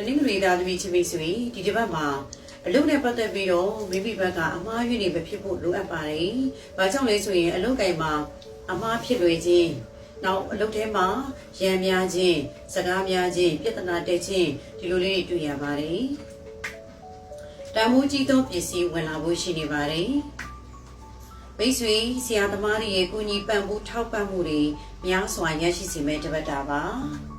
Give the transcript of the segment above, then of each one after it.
တနင်္ဂနွေသားသမီးချင်းမိတ်ဆွေဒီတစ်ပတ်မှာအလုပ်နဲ့ပတ်သက်ပြီးတော့မိမိဘက်ကအမှားယွင်းနေမဖြစ်ဖို့လိုအပ်ပါတယ်။ဘာကြောင့်လဲဆိုရင်အလုပ်ကိုင်မှာအမှားဖြစ်လွယ်ခြင်းနောက်အလုပ်ထဲမှာရံများခြင်းစကားများခြင်းပြဿနာတက်ခြင်းဒီလိုလေးတွေတွေ့ရပါတယ်။တန်မိုးကြီးသောပစ္စည်းဝင်လာဖို့ရှိနေပါတယ်။မိတ်ဆွေဆရာသမားတွေရဲ့ကိုကြီးပံ့ပိုးထောက်ပံ့မှုတွေများစွာရရှိစေမဲ့တပတ်တာပါ။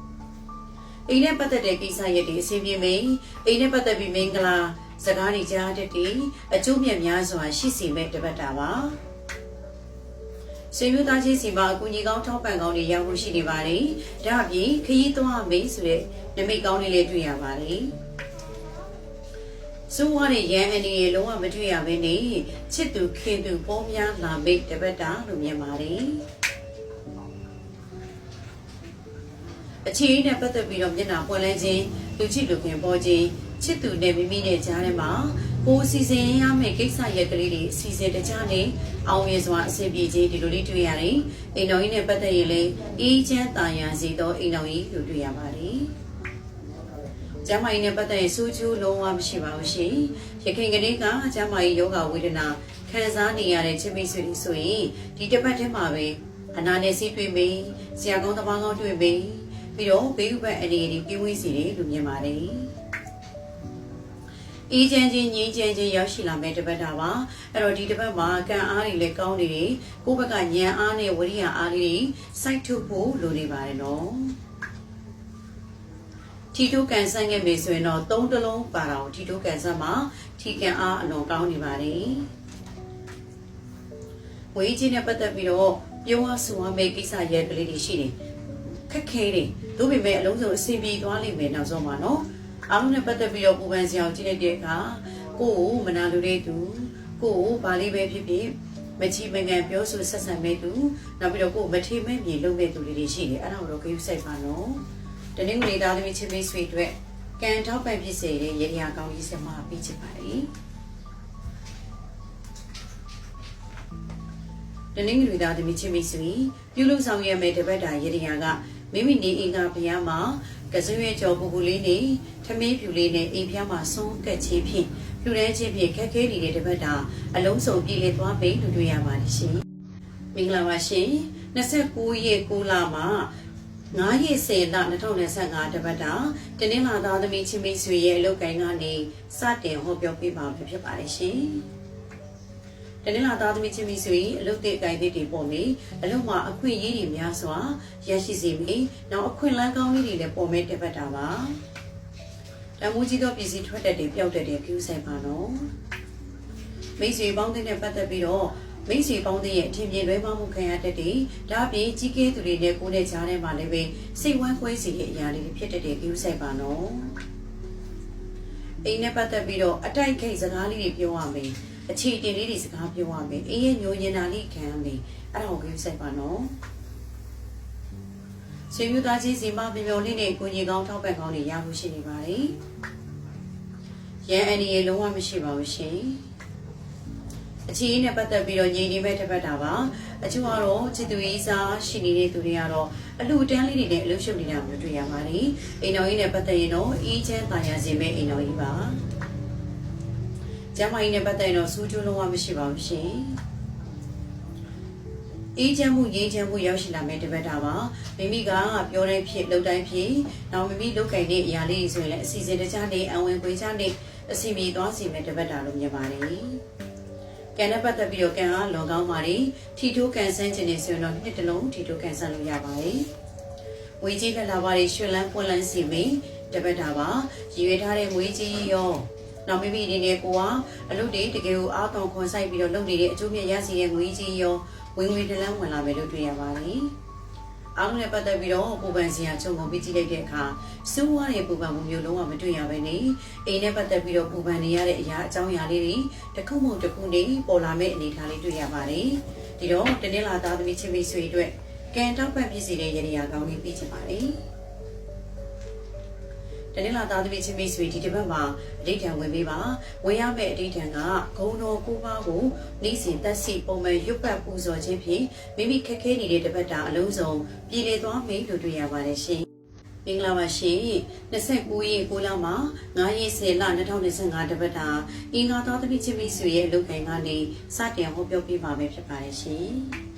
အိမ်နဲ့ပတ်သက်တဲ့ကိစ္စရပ်တွေအဆင်ပြေမိန်အိမ်နဲ့ပတ်သက်ပြီးမင်္ဂလာစကားတွေကြားတတ်တယ်အကျိုးမြတ်များစွာရှိစေမဲ့တပတ်တာပါဆွေမျိုးသားချင်းစီမှာအကူကြီးကောင်းထောက်ပံ့ကောင်းတွေရောက်ဖို့ရှိနေပါတယ်ဒါအပြင်ခရီးသွားမိတ်ဆိုတဲ့နမိတ်ကောင်းတွေလည်းတွေ့ရပါတယ်စိုးဝါတဲ့ရန်အနေနဲ့လုံးဝမတွေ့ရဘဲနဲ့ချစ်သူခင်သူပေါများလာမိတ်တပတ်တာလို့မြင်ပါတယ် အခြေအနေနဲ့ပတ်သက်ပြီးတော့မျက်နှာပွင့်လန်းခြင်းလူချစ်လူခင်ပေါ်ခြင်းချစ်သူနဲ့မိမိနဲ့ကြားထဲမှာကိုယ်စီစဉ်ရမယ့်ကိစ္စရက်ကလေးတွေစီစဉ်တကြနဲ့အောင်မြင်စွာအဆင်ပြေခြင်းဒီလိုလေးတွေ့ရတယ်။အိမ်တော်ကြီးနဲ့ပတ်သက်ရင်လည်းအေးချမ်းတာယာစေသောအိမ်တော်ကြီးလို့တွေ့ရပါတယ်။ကျမ်းမာရေးနဲ့ပတ်သက်ရင်စူးကျူးလုံးဝမရှိပါဘူးရှင်။ရခင်ကလေးကကျမ်းမာရေးယောဂဝေဒနာခံစားနေရတဲ့ချစ်မိတ်ဆွေတွေဆိုရင်ဒီတစ်ပတ်ထဲမှာပဲအနာနဲ့စီးတွေ့မိဆရာကောင်းတပားကောင်းတွေ့မိ ပြီးတော့ဘေးဥပတ်အနေနဲ့ပြင်းဝေးစီတယ်လို့မြင်ပါတယ်။အေးချမ်းချင်းငြိမ်းချမ်းချင်းရောက်ရှိလာမဲ့တပတ်တာပါအဲ့တော့ဒီတပတ်မှာကံအားတွေလည်းကောင်းနေတယ်ကိုယ့်ဘက်ကဉာဏ်အားနဲ့ဝိရိယအားလေးတွေစိုက်ထုတ်ဖို့လိုနေပါတယ်နော်ထီတိုးကန်ဆန်းခဲ့ပြီဆိုရင်တော့သုံးတလုံးပါတာကိုထီတိုးကန်ဆန်းမှာထီကန်အားအလွန်ကောင်းနေပါတယ်ဝေးချင်းနဲ့ပတ်သက်ပြီးတော့ပြောရဆိုရမယ့်ကိစ္စရဲ့ကလေးတွေရှိတယ် ခက်ခဲတယ်ဒါပေမဲ့အလုံးစုံအဆင်ပြေသွားလိမ့်မယ်နောက်ဆုံးမှာနော်အားလုံးနဲ့ပတ်သက်ပြီးတော့ပူပန်စရာကိုကြည့်လိုက်တဲ့အခါကိုယ့်ကိုမနာလိုတဲ့သူကိုယ့်ကိုဗာလေးပဲဖြစ်ဖြစ်မချီမငံပြောဆိုဆက်ဆံမဲ့သူနောက်ပြီးတော့ကိုယ်မထေမဲ့မြေလုံးမဲ့သူတွေရှိတယ်အဲ့ဒါကိုတော့ဂရုစိုက်ပါနော်တနင်္ဂနွေသားသမီးချင်းမိတ်ဆွေအတွက်ကံထောက်ပံ့ဖြစ်စေတဲ့ရေဒီယာကောင်းကြီးစမပြီးချင်ပါတယ်တနင်္ဂနွေသားသမီးချင်းမိတ်ဆွေပြုလုပ်ဆောင်ရမယ့်တပတ်တာရေဒီယာက မိမိနေအိမ်ကဘုရားမှာကစွရွေကြော်ပူပူလေးနဲ့ထမင်းဖြူလေးနဲ့အိမ်ဖျားမှာဆုံးကက်ချင်းဖြင့်ဖြူတဲ့ချင်းဖြင့်ခက်ခဲနေတဲ့တပတ်တာအလုံးစုံပြည်လေသွားပိန်လို့တွေ့ရပါတယ်ရှင်။မင်္ဂလာပါရှင်။29ရက်9လမှာ9ရက်10လ2025တပတ်တာတနင်္လာသားသမီးချင်းမိတ်ဆွေရဲ့အလုပ်ကိုင်းကနေစတင်ဟောပြောပေးပါမယ်ဖြစ်ပါတယ်ရှင်။ တနင်္လာသားသမီးချင်းမိတ်ဆွေအလုပ်တဲ့အကိုင်းတွေပေါ်နေအလုပ်မှာအခွင့်အရေးတွေများစွာရရှိစေမိနောက်အခွင့်အလမ်းကောင်းလေးတွေလည်းပေါ်မဲ့တက်ပတ်တာပါတမိုးကြီးသောပြည်စည်းထွက်တဲ့တွေပျောက်တဲ့တွေကျူးဆိုင်ပါနော်မိတ်ဆွေပေါင်းတဲ့ပတ်သက်ပြီးတော့မိတ်ဆွေပေါင်းတဲ့ရဲ့အထင်မြင်လွဲမှားမှုခံရတတ်တယ်ဒါအပြင်ကြီးကဲသူတွေနဲ့ကိုယ်နဲ့ကြားထဲမှာလည်းပဲစိတ်ဝမ်းကွဲစေတဲ့အရာလေးတွေဖြစ်တတ်တဲ့ကျူးဆိုင်ပါနော်အိမ်နဲ့ပတ်သက်ပြီးတော့အတိုက်ခိုက်စကားလေးတွေပြောရမယ် အခြေတင်လေးတွေစကားပြောရမယ်အေးရဲ့ညိုညင်တာလေးခံရမယ်အဲ့ဒါကိုကိစ္စပါနော်ဆွေမျိုးသားချင်းစီမပြပြလေးနဲ့ကိုကြီးကောင်းထောက်ပံ့ကောင်းတွေရဖို့ရှိနေပါတယ်ရန်အန်ဒီရေလုံးဝမရှိပါဘူးရှင်အခြေအနေနဲ့ပတ်သက်ပြီးတော့ညီနေမဲ့တစ်ပတ်တာပါအချို့ကတော့ချစ်သူရေးစားရှိနေတဲ့သူတွေကတော့အလူတန်းလေးတွေနဲ့အလုပ်ရှုပ်နေတာမျိုးတွေ့ရပါတယ်အိမ်တော်ကြီးနဲ့ပတ်သက်ရင်တော့အေးချမ်းတာယာစေမဲ့အိမ်တော်ကြီးပါ ကျမ်းမာရေးနဲ့ပတ်သက်ရင်တော့စူးကျိုးလုံးဝမရှိပါဘူးရှင်အေးချမ်းမှုငြိမ်းချမ်းမှုရောက်ရှိလာမယ့်တပတ်တာပါမိမိကပြောတိုင်းဖြစ်လုပ်တိုင်းဖြစ်နောက်မိမိလုပ်ကင်တဲ့အရာလေးဆိုရင်လည်းအစီအစဉ်တခြားနေအဝင်ခွေချနေအစီမီသွားစီမယ့်တပတ်တာလို့မြင်ပါတယ်ကံနဲ့ပတ်သက်ပြီးတော့ကံအားလွန်ကောင်းပါတယ်ထီထိုးကန်ဆန်းခြင်းနေဆိုရင်တော့နှစ်တလုံးထီထိုးကန်ဆန်းလို့ရပါတယ်ဝေကြီးလက်လာပါတွေရွှေလန်းပွင့်လန်းစီမင်းတပတ်တာပါရည်ရွယ်ထားတဲ့ဝေကြီးရော နောက်မိမိအနေနဲ့ကိုကအလုပ်တွေတကယ်ကိုအားသွန်ခွန်ဆိုင်ပြီးတော့လုပ်နေတဲ့အကျိုးမြတ်ရစီရဲ့ငွေကြီးရောဝင်ငွေတလန်းဝင်လာမယ်လို့တွေ့ရပါတယ်။အားလုံးနဲ့ပတ်သက်ပြီးတော့ပူပန်စရာချုံကုန်ပြီးကြည့်လိုက်တဲ့အခါစိုးဝါးတဲ့ပူပန်မှုမျိုးလုံးဝမတွေ့ရဘဲနဲ့အိမ်နဲ့ပတ်သက်ပြီးတော့ပူပန်နေရတဲ့အရာအကြောင်းအရာလေးတွေတစ်ခုမှတစ်ခုနဲ့ပေါ်လာမယ့်အနေအထားလေးတွေ့ရပါတယ်။ဒီတော့တနင်္လာသားသမီးချင်းမိတ်ဆွေအတွက်ကံတောက်ပတ်ပြည်စီတဲ့ရည်ရည်ကောင်းလေးပြီးချင်ပါတယ်။တ နင်္လာသားသမီးချင်းမိတ်ဆွေဒီတစ်ပတ်မှာအဋိဌံဝင်ပေးပါဝင်ရမယ့်အဋိဌံကဂုံတော်ကိုပါကိုနေ့စဉ်သက်စီပုံမှန်ရွတ်ပတ်ပူဇော်ခြင်းဖြင့်မိမိခက်ခဲနေတဲ့တစ်ပတ်တာအလုံးစုံပြည်လေသွားမိလို့တွေ့ရပါတယ်ရှင်မင်္ဂလာပါရှင်29ရက်9လမှာ9ရက်10လ2025တပတ်တာအင်္ဂါတော်သမီးချင်းမိတ်ဆွေရဲ့အလုပ်ကိုင်ကနေစတင်ဟောပြောပေးပါမယ်ဖြစ်ပါတယ်ရှင်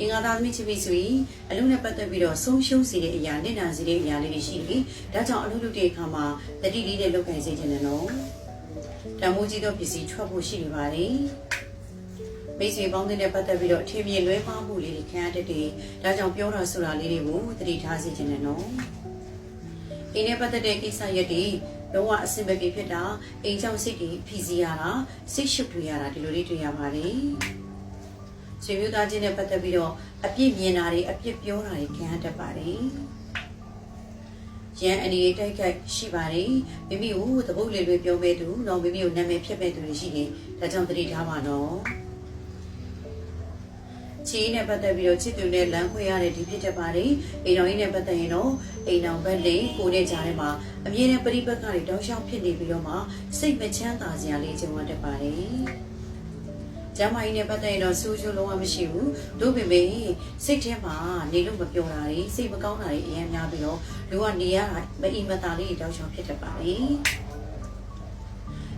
အင်္ဂါတော်သမီးချင်းမိတ်ဆွေအလုပ်နဲ့ပတ်သက်ပြီးတော့ဆုံးရှုံးစေတဲ့အရာနဲ့နာစေတဲ့အရာလေးတွေရှိတယ်ဒါကြောင့်အလုပ်လုပ်တဲ့အခါမှာတတိလေးနဲ့လုပ်ကိုင်စေချင်တယ်နော်တမိုးကြီးသောပစ္စည်းထွက်ဖို့ရှိနေပါတယ်မိတ်ဆွေပေါင်းတဲ့ပတ်သက်ပြီးတော့အထင်မြင်လွဲမှားမှုလေးတွေခံရတတ်တယ်ဒါကြောင့်ပြောတာဆိုတာလေးတွေကိုသတိထားစေချင်တယ်နော်အိမ်နဲ့ပတ်သက်တဲ့ကိစ္စရက်တွေလုံးဝအဆင်မပြေဖြစ်တာအိမ်ကြောင့်စိတ်တွေဖိစီးရတာစိတ်ရှုပ်ထွေးရတာဒီလိုလေးတွေ့ရပါတယ်။ ဆွေမျိုးသားချင်းနဲ့ပတ်သက်ပြီးတော့အပြစ်မြင်တာတွေအပြစ်ပြောတာတွေခံရတတ်ပါတယ်။ရန်အနေတိုက်ခိုက်ရှိပါတယ်မိမိကိုသဘုတ်လေးတွေပြောမဲ့သူတော့မိမိကိုနာမည်ဖြစ်မဲ့သူတွေရှိနေဒါကြောင့်သတိထားပါနော်။ချီးနဲ့ပတ်သက်ပြီးတော့ချစ်သူနဲ့လမ်းခွဲရတဲ့ဒီဖြစ်တတ်ပါတယ်အိမ်တော်ကြီးနဲ့ပတ်သက်ရင်တော့အိမ်တော်ဘက်လေးကိုနဲ့ကြားထဲမှာအမြဲတမ်းပရိပတ်ကတွေတောက်လျှောက်ဖြစ်နေပြီးတော့မှစိတ်မချမ်းသာစရာလေးကြုံရတတ်ပါတယ် ကျမ်းမာရေးနဲ့ပတ်သက်ရင်တော့စူးစူးလုံးဝမရှိဘူးတို့ပေမဲ့စိတ်ထဲမှာနေလို့မပြောတာတွေစိတ်မကောင်းတာတွေအများများပြီးတော့လူကနေရတာမအီမတာလေးတောက်လျှောက်ဖြစ်တတ်ပါတယ်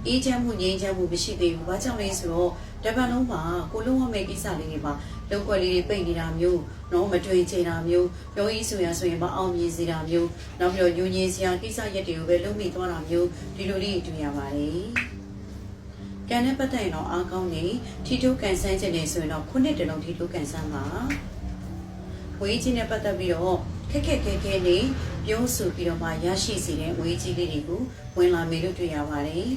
အေးချမ်းမှုငြိမ်းချမ်းမှုမရှိသေးဘူး။ဘာကြောင့်လဲဆိုတော့တပတ်လုံးမှာကိုလုံးဝမဲ့ကိစ္စလေးတွေမှာလောက်ွက်လေးတွေပိတ်နေတာမျိုးနော်မတွေ့ချင်တာမျိုးပြောရေးဆိုရဆိုရင်မအောင်မြင်စေတာမျိုးနောက်ပြီးတော့ညဉ့်ညင်စရာကိစ္စရက်တွေကိုပဲလုံးမိသွားတာမျိုးဒီလိုလေးတွေ့ရပါတယ်။ ကံနဲ့ပတ်သက်ရင်တော့အားကောင်းနေထီတိုးကန်ဆန်းခြင်းနေဆိုရင်တော့ခုနှစ်တလုံးထီတိုးကန်ဆန်းပါ။ဝေးကြီးနဲ့ပတ်သက်ပြီးတော့ခက်ခက်ခဲခဲနေပြောဆိုပြီးတော့မှရရှိစေတဲ့ဝေးကြီးလေးတွေကိုဝင်လာမေလို့တွေ့ရပါတယ်။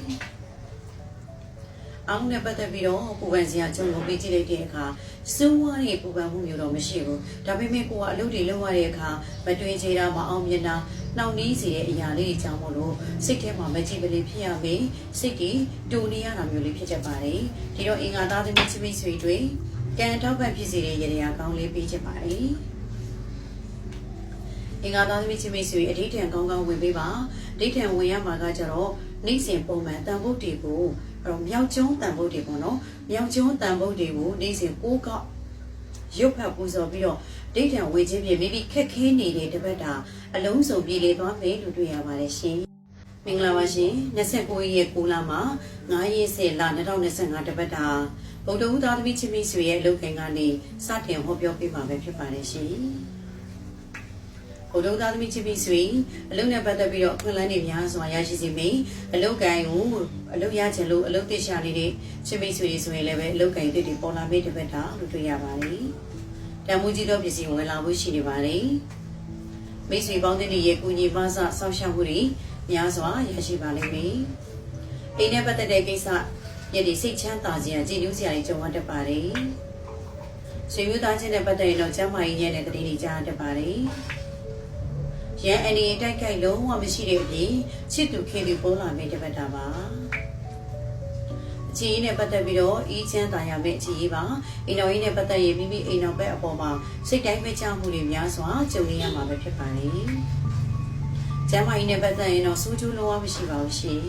အောင်နဲ့ပတ်သက်ပြီးတော့ပူပန်စရာကြုံကိုပေးကြည့်လိုက်တဲ့အခါစိုးဝါးတဲ့ပူပန်မှုမျိုးတော့မရှိဘူးဒါပေမဲ့ကိုကအလုပ်တွေလုပ်ရတဲ့အခါမတွင်ချေတာမအောင်မြင်တာ နှောင့်နှီးစေတဲ့အရာလေးတွေကြောင့်မို့လို့စိတ်ထဲမှာမကြည်ပလေးဖြစ်ရမေးစိတ်ကြီးတူနေရတာမျိုးလေးဖြစ်တတ်ပါတယ်ဒီတော့အင်္ဂါသားသမီးချစ်မိတ်ဆွေတွေကံထောက်ပံ့ဖြစ်စေတဲ့ရေရာကောင်းလေးပေးချင်ပါတယ်အင်္ဂါသားသမီးချစ်မိတ်ဆွေအဋိဌံကောင်းကောင်းဝင်ပေးပါအဋိဌံဝင်ရမှာကကြတော့နေ့စဉ်ပုံမှန်တန်ဖို့တီကိုအဲ့တော့မြောက်ကျုံးတန်ဖို့တီပေါ့နော်မြောက်ကျုံးတန်ဖို့တီကိုနေ့စဉ်ကိုးကောက်ရုပ်ဖတ်ပူဇော်ပြီးတော့ ဒိဋ္ဌံဝေခြင်းဖြင့်မိမိခက်ခဲနေတဲ့တပတ်တာအလုံးစုံပြည်လေသွားမယ်လို့တွေ့ရပါတယ်ရှင်မင်္ဂလာပါရှင်29ရက်9လမှာ9ရက်10လ2025တပတ်တာဗုဒ္ဓဦးသားသမီးချင်းမိတ်ဆွေရဲ့အလုပ်ကိုင်ကနေစတင်ဟောပြောပေးမှာပဲဖြစ်ပါတယ်ရှင်ဘုဒ္ဓသားသမီးချစ်ပြီးဆိုရင်အလုပ်နဲ့ပတ်သက်ပြီးတော့အခွင့်အလမ်းတွေများစွာရရှိစေမိအလုပ်ကိုင်ကိုအလုပ်ရချင်လို့အလုပ်သိရှာနေတဲ့ချစ်မိတ်ဆွေတွေဆိုရင်လည်းပဲအလုပ်ကိုင်တွေပေါ်လာမိတဲ့ဘက်တာလို့တွေ့ရပါတယ်။ တန်မိုးကြီးသောပစ္စည်းဝင်လာဖို့ရှိနေပါတယ်။မိတ်ဆွေပေါင်းတဲ့ရဲ့ကုညီမဆဆောက်ရှောက်မှုတွေများစွာရရှိပါလိမ့်မယ်။အိမ်နဲ့ပတ်သက်တဲ့ကိစ္စယနေ့စိတ်ချမ်းသာစရာကြည်နူးစရာတွေကြုံရတတ်ပါတယ်။ဆွေမျိုးသားချင်းနဲ့ပတ်သက်ရင်တော့ကျမ်းမာရေးညံ့တဲ့တတိတွေကြားတတ်ပါတယ်။ရန်အနေတိုက်ခိုက်လုံးဝမရှိတဲ့အပြင်ချစ်သူခင်သူပေါ်လာမယ့်တပတ်တာပါအ ခြေရေးနဲ့ပတ်သက်ပြီးတော့အေးချမ်းသာရမယ့်အခြေရေးပါအိမ်တော်ရေးနဲ့ပတ်သက်ရင်မိမိအိမ်တော်ဘက်အပေါ်မှာစိတ်တိုင်းမချမှုတွေများစွာကြုံနေရမှာပဲဖြစ်ပါလေကျမ်းမာရေးနဲ့ပတ်သက်ရင်တော့စူးကျူးလုံးဝမရှိပါဘူးရှင်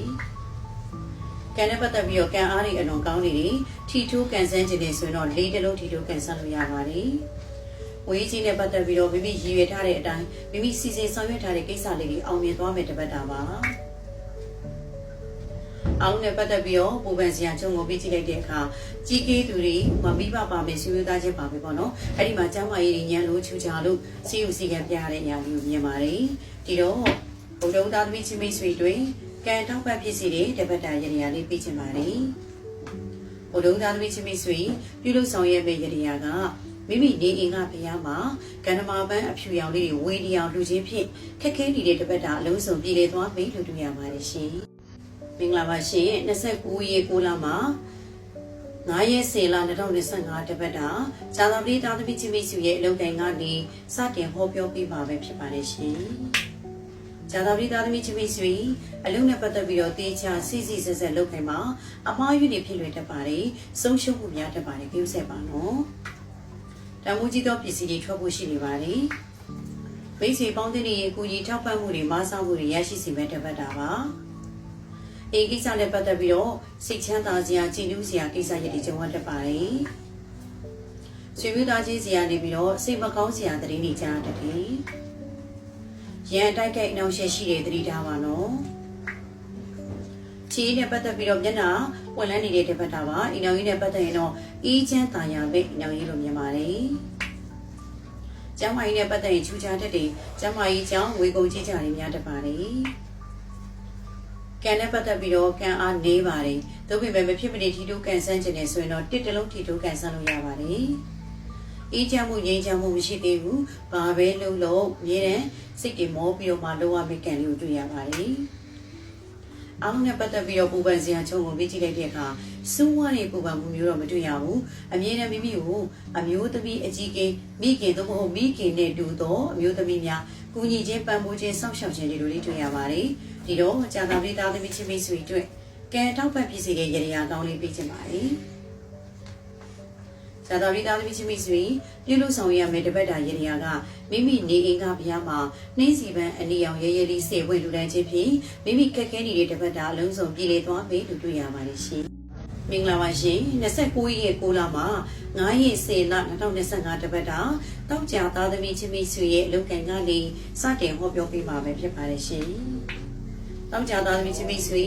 ကံနဲ့ပတ်သက်ပြီးတော့ကံအားတွေအလွန်ကောင်းနေတယ်ထီထိုးကန်ဆန်းခြင်းတွေဆိုရင်တော့လေးတလုံးထီထိုးကန်ဆန်းလို့ရပါတယ်ဝေးကြီးနဲ့ပတ်သက်ပြီးတော့မိမိရည်ရွယ်ထားတဲ့အတိုင်းမိမိစီစဉ်ဆောင်ရွက်ထားတဲ့ကိစ္စလေးတွေအောင်မြင်သွားမယ်တပတ်တာပါ အောင်နဲ့ပတ်သက်ပြီးတော့ပူပန်စရာချုံကိုပြီးကြည့်လိုက်တဲ့အခါကြီးကေးသူတွေမမိဘပါမယ်ဆွေးနွေးသားချင်းပါပဲပေါ့နော်အဲ့ဒီမှာကျမ်းမာရေးတွေညံလို့ချူချာလို့စီယူစီကံပြရတဲ့အရာမျိုးမြင်ပါတယ်ဒီတော့ဘုံတော်သားသမီးချင်းမိတ်ဆွေတွေကံထောက်ပံ့ဖြစ်စီတဲ့တပတ်တာရည်ရည်လေးပြီးချင်ပါတယ်ဘုံတော်သားသမီးချင်းမိတ်ဆွေပြုလုပ်ဆောင်ရွက်မယ့်ရည်ရည်ကမိမိနေအိမ်ကဖျားမှာကန္နမာပန်းအဖြူရောင်လေးတွေဝေးတရားလူချင်းဖြင့်ခက်ခဲနေတဲ့တပတ်တာအလုံးစုံပြည်လေသွားပြီလို့တွေ့ရပါတယ်ရှင်။ မင်္ဂလာပါရှင်29ရက်9လမှာ9ရက်10လ2025တပတ်တာဇာတာပတိသားသမီးချင်းမိတ်ဆွေရဲ့အလုပ်တိုင်ကနေစတင်ဟောပြောပေးပါပဲဖြစ်ပါတယ်ရှင်။ဇာတာပတိသားသမီးချင်းမိတ်ဆွေအလုပ်နဲ့ပတ်သက်ပြီးတော့တေချာစီစီဆက်ဆက်လုပ်ခိုင်းမှာအမှားယွင်းတွေဖြစ်လွယ်တတ်ပါတယ်။ဆုံးရှုံးမှုများတတ်ပါတယ်ပြုဆက်ပါနော်။တန်ဖိုးကြီးသောပစ္စည်းတွေထွက်ဖို့ရှိနေပါလေ။မိတ်ဆွေပေါင်းတဲ့နေကိုကြီးထောက်ပံ့မှုတွေမဆားမှုတွေရရှိစေမဲ့တပတ်တာပါ။ အေးကိစ္စနဲ့ပတ်သက်ပြီးတော့စိတ်ချမ်းသာစရာကြည်နူးစရာကိစ္စရပ်တွေကြုံရတတ်ပါလေ။ဆွေမျိုးသားချင်းစရာနေပြီးတော့စိတ်မကောင်းစရာသတင်းတွေကြားတတ်တယ်။ရန်တိုက်ခိုက်နှောင့်ယှက်ရှိတဲ့သတိထားပါနော်ချီနဲ့ပတ်သက်ပြီးတော့မျက်နှာဝင်လန်းနေတဲ့တပတ်တာပါအိမ်တော်ကြီးနဲ့ပတ်သက်ရင်တော့အေးချမ်းတာယာပဲအိမ်တော်ကြီးလို့မြင်ပါတယ်ကျမ်းမာရေးနဲ့ပတ်သက်ရင်ချူချာတက်တယ်ကျမ်းမာရေးကြောင့်ဝေကုန်ကြီးကြတွေများတတ်ပါတယ် ကံနဲ့ပတ်သက်ပြီးတော့ကံအားနေပါတယ်။သို့ပေမဲ့မဖြစ်မနေထီတိုးကန်ဆန်းခြင်းနဲ့ဆိုရင်တော့တစ်တလုံးထီတိုးကန်ဆန်းလို့ရပါတယ်။အေးချမ်းမှုငြိမ်းချမ်းမှုမရှိသေးဘူး။ဘာပဲလုပ်လို့အမြဲတမ်းစိတ်တွေမောပြီးတော့မှလောရမယ့်ကံလေးကိုတွေ့ရပါတယ်။အားလုံးနဲ့ပတ်သက်ပြီးတော့ပူပန်စရာချုံကိုပြကြည့်လိုက်တဲ့အခါစူးဝါးတဲ့ပူပန်မှုမျိုးတော့မတွေ့ရဘူး။အမြဲတမ်းမိမိကိုအမျိုးသမီးအကြီးကင်းမိခင်သို့မဟုတ်မိခင်နဲ့တူသောအမျိုးသမီးများ ကူညီခြင်းပံ့ပိုးခြင်းစောင့်ရှောက်ခြင်းတွေလိုလေးတွေ့ရပါတယ်။ဒီတော့ကြာသာလေးသားသမီးချင်းမိတ်ဆွေတို့ကဲတောက်ပတ်ဖြစ်စေတဲ့ရေရာကောင်းလေးပေးချင်ပါလေ။ဇာတော်ရီသားသမီးချင်းမိတ်ဆွေပြုလို့ဆောင်ရမယ်တပတ်တာရေရာကမိမိနေအိမ်ကဘုရားမှာနှင်းစီပန်းအနီအောင်ရဲရဲလေးစေဝဲလူတန်းချင်းဖြင့်မိမိကက်ခဲနေတဲ့တပတ်တာအလုံးစုံပြည်လေသွားပြီလို့တွေ့ရပါတယ်ရှင်။မင်္ဂလာပါရှင်29ရက်6လမှာ 9ရက်10လ2025တပတ်တာတောက်ကြသားသမီးချင်းမိတ်ဆွေရဲ့အလုပ်ကန်ကလေးစတင်ဟောပြောပေးမှာပဲဖြစ်ပါတယ်ရှင်။တောက်ကြသားသမီးချင်းမိတ်ဆွေ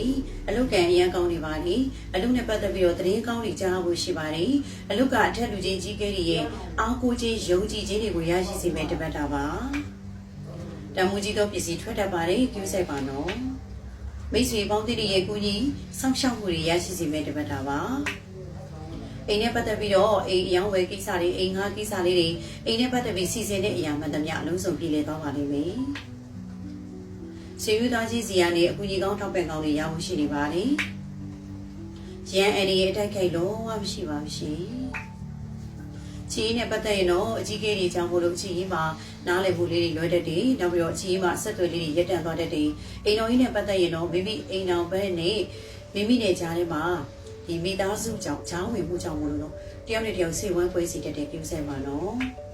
အလုတ်ကန်အရန်ကောင်းနေပါလေအလုတ်နဲ့ပတ်သက်ပြီးတော့သတင်းကောင်းတွေကြားဖို့ရှိပါတယ်အလုတ်ကအထက်လူချင်းကြီးကဲတွေရဲ့အားကိုးခြင်းယုံကြည်ခြင်းတွေကိုရရှိစေမယ့်တပတ်တာပါတမူကြီးသောပစ္စည်းထွက်တတ်ပါတယ်ကျူးဆိုင်ပါနော်မိတ်ဆွေပေါင်းတိတွေရဲ့ကိုကြီးစောင့်ရှောက်မှုတွေရရှိစေမယ့်တပတ်တာပါ အိမ်နဲ့ပတ်သက်ပြီးတော့အိမ်အယောင်းဝယ်ကိစ္စတွေအိမ်ငှားကိစ္စလေးတွေအိမ်နဲ့ပတ်သက်ပြီးစီစဉ်တဲ့အရာမှန်သမျှအလုံးစုံပြည်လည်သွားပါလိမ့်မယ်ဆေးယူသားကြီးစီကနေအကူကြီးကောင်းထောက်ပံ့ကောင်းတွေရဖို့ရှိနေပါလေ။ရန်အန်ဒီရဲ့အတိုက်ခိုက်လုံးဝမရှိပါဘူးရှင်။ချီးနဲ့ပတ်သက်ရင်တော့အကြီးကဲတွေကြောင့်မို့လို့ချီးမှာနားလည်ဖို့လေးတွေလွယ်တတ်တယ်။နောက်ပြီးတော့ချီးမှာဆက်သွယ်လေးတွေရက်တန့်သွားတတ်တယ်။အိမ်တော်ကြီးနဲ့ပတ်သက်ရင်တော့မိမိအိမ်တော်ဘက်နဲ့မိမိနဲ့ကြားထဲမှာ ဒီမိသားစုကြောင့်ချောင်းဝင်မှုကြောင့်မို့လို့တယောက်နဲ့တယောက်စိတ်ဝမ်းပွဲစီတတ်တဲ့ပြုစဲပါနော်။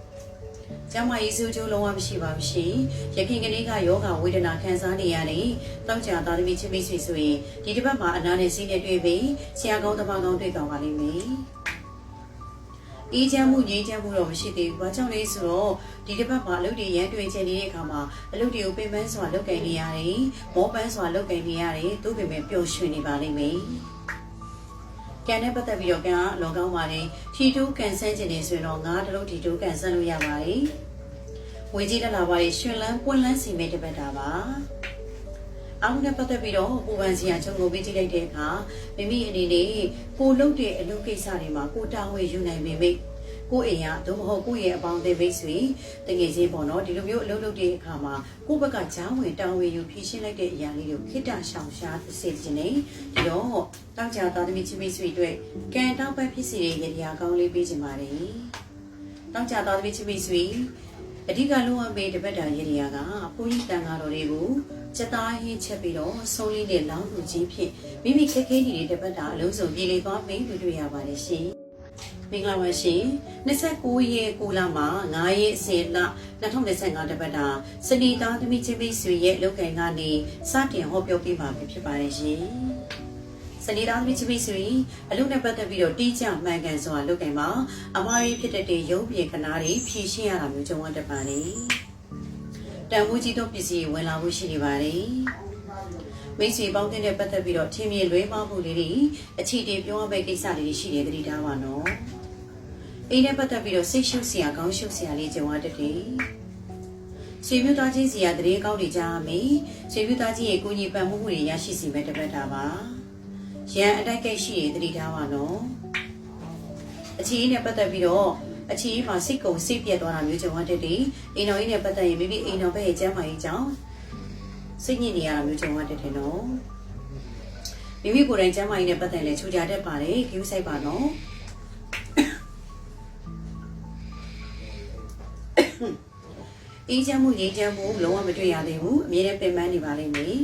ကျမယေရှုကျိုးလုံးဝမရှိပါဘူးရှင်။ရခင်ကလေးကယောဂဝေဒနာခံစားနေရတယ်။တောက်ကြသားသမီးချင်းမိတ်ဆွေဆိုရင်ဒီတစ်ပတ်မှာအနာနဲ့စီးနဲ့တွေ့ပြီးဆရာကောင်းတမကောင်းတွေ့ကောင်းပါလိမ့်မယ်။အေးချမ်းမှုငြိမ်းချမ်းမှုတော့မရှိသေးဘူး။ဘာကြောင့်လဲဆိုတော့ဒီတစ်ပတ်မှာအလုပ်တွေရန်တွေ့ချင်နေတဲ့အခါမှာအလုပ်တွေကိုပင်ပန်းစွာလုပ်ကင်နေရတယ်။မောပန်းစွာလုပ်ကင်နေရတယ်။သို့ပေမဲ့ပျော်ရွှင်နေပါလိမ့်မယ်။ ကံနဲ့ပတ်သက်ပြီးတော့ကံကလောကောင်းပါလေထီတိုးကန်ဆန်းခြင်းနေဆိုရင်တော့ငါးတလုံးထီတိုးကန်ဆန်းလို့ရပါတယ်ဝေကြီးတက်လာပါလေရှင်လန်းပွင့်လန်းစီမဲ့တပတ်တာပါအောင်နဲ့ပတ်သက်ပြီးတော့ပူပန်စီယာချုံကိုပေးကြည့်လိုက်တဲ့အခါမိမိအနေနဲ့ကိုလုပ်တဲ့အလုပ်ကိစ္စတွေမှာကိုတာဝန်ယူနိုင်ပေမဲ့ ကိုအိမ်ရသို့မဟုတ်ကိုရဲ့အပေါင်းအသင်းမိတ်ဆွေတကယ်ချင်းပေါ့နော်ဒီလိုမျိုးအလုပ်လုပ်တဲ့အခါမှာကိုဘက်ကဂျားဝင်တာဝန်ယူဖြည့်ရှင်းလိုက်တဲ့အရာလေးကိုခိတ္တရှောင်ရှားစေခြင်းနဲ့ဒီတော့တောက်ကြသားသမီးချင်းမိတ်ဆွေတို့ကံတောက်ပဲဖြစ်စီတဲ့ရတရားကောင်းလေးပေးခြင်းပါတယ်တောက်ကြသားသမီးချင်းမိတ်ဆွေအဓိကလုံးဝမေးတပတ်တာရည်ရကဘုန်းကြီးတန်ဃာတော်တွေကိုစက်သားဟင်းချက်ပြီးတော့ဆုံးလေးနဲ့လောင်းလူချင်းဖြင့်မိမိခက်ခဲနေတဲ့တပတ်တာအလုံးစုံပြည်လေသွားမင်းတွေ့တွေ့ရပါတယ်ရှင် မင်္ဂလာပါရှင်29ရက်9လမှာ9ရက်10လ2025တပတ်တာစနီသားသမီးချင်းမိတ်ဆွေရဲ့လောက်ကန်ကနေစတင်ဟောပြောပြမှာဖြစ်ပါတယ်ရှင်စနေသားသမီးချစ်မိတ်ဆွေအလုပ်နဲ့ပတ်သက်ပြီးတော့တီးကြမှန်ကန်စွာလုပ်ကင်မှာအမားရေးဖြစ်တဲ့ရုပ်ပြင်ကနာတွေဖြည့်ရှင်းရတာမျိုးကြုံရတတ်ပါတယ်။တန်ဖိုးကြီးသောပစ္စည်းဝင်လာဖို့ရှိနေပါတယ်။မိတ်ဆွေပေါင်းတဲ့ပတ်သက်ပြီးတော့ထင်မြင်လွဲမှားမှုလေးတွေအခြေတည်ပြောရမယ့်ကိစ္စလေးတွေရှိတယ်တတိထားပါနော်။ အိမ်နဲ့ပတ်သက်ပြီးတော့စိတ်ရှုပ်စရာကောင်းရှုပ်စရာလေးကြုံရတတ်တယ်။ဆွေမျိုးသားချင်းစီရတဲ့ကောင်းတွေကြားမယ်။ဆွေမျိုးသားချင်းရဲ့ကိုကြီးပံ့မှုမှုတွေရရှိစီမဲ့တပတ်တာပါ။ရန်အတိုက်ကိတ်ရှိရင်တတိထားပါနော်အချီးနဲ့ပတ်သက်ပြီးတော့အချီးမှာစိတ်ကုံစိတ်ပြက်သွားတာမျိုးကြုံရတဲ့တည်းအိမ်တော်ကြီးနဲ့ပတ်သက်ရင်မိမိအိမ်တော်ဘက်ရဲ့ကျမ်းမာရေးကြောင့်စိတ်ညစ်နေရတာမျိုးကြုံရတဲ့တယ်နော်မိမိကိုယ်တိုင်ကျမ်းမာရေးနဲ့ပတ်သက်လဲချူကြတတ်ပါတယ်ဂိမ်းဆိုင်ပါနော် အေးချမ်းမှုရေးချမ်းမှုလုံးဝမတွေ့ရသေးဘူးအမြဲတမ်းပင်ပန်းနေပါလိမ့်မယ်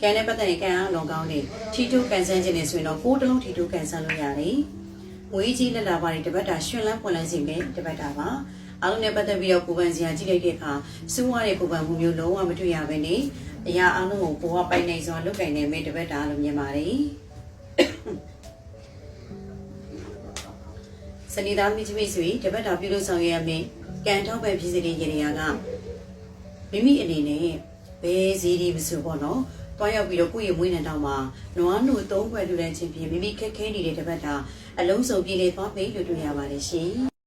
ကံနဲ့ပတ်သက်ရင်ကံအားလွန်ကောင်းနေထီတိုးကန်ဆန်းခြင်းနေဆိုရင်တော့ကိုးတလုံးထီတိုးကန်ဆန်းလို့ရတယ်။ငွေကြီးလက်လာပါတွေတပတ်တာရှင်လန်းပွန်လန်းစီပဲတပတ်တာပါ။အားလုံးနဲ့ပတ်သက်ပြီးတော့ပူပန်စရာကြည့်လိုက်တဲ့အခါစူးဝါးတဲ့ပူပန်မှုမျိုးလုံးဝမတွေ့ရဘဲနဲ့အရာအားလုံးကိုကိုကပိုင်နိုင်စွာလုပ်ကင်နေမဲ့တပတ်တာလို့မြင်ပါတယ်။စနေသားမိချမိတ်ဆွေတပတ်တာပြုလို့ဆောင်ရွက်ရမယ်။ ကံထောက်ပံ့ဖြစ်စေတဲ့ရေရာကမိမိအနေနဲ့ဘယ်ဈေးဒီမဆိုပေါ့နော်တွားရောက်ပြီးတော့ကိုယ့်ရဲ့မွေးနေ့တောင်မှာနွားနို့သုံးခွဲလူတန်းချင်းဖြင့်မိမိခက်ခဲနေတဲ့တပတ်တာအလုံးစုံပြည်လေသွားပြီလို့တွေ့ရပါတယ်ရှင်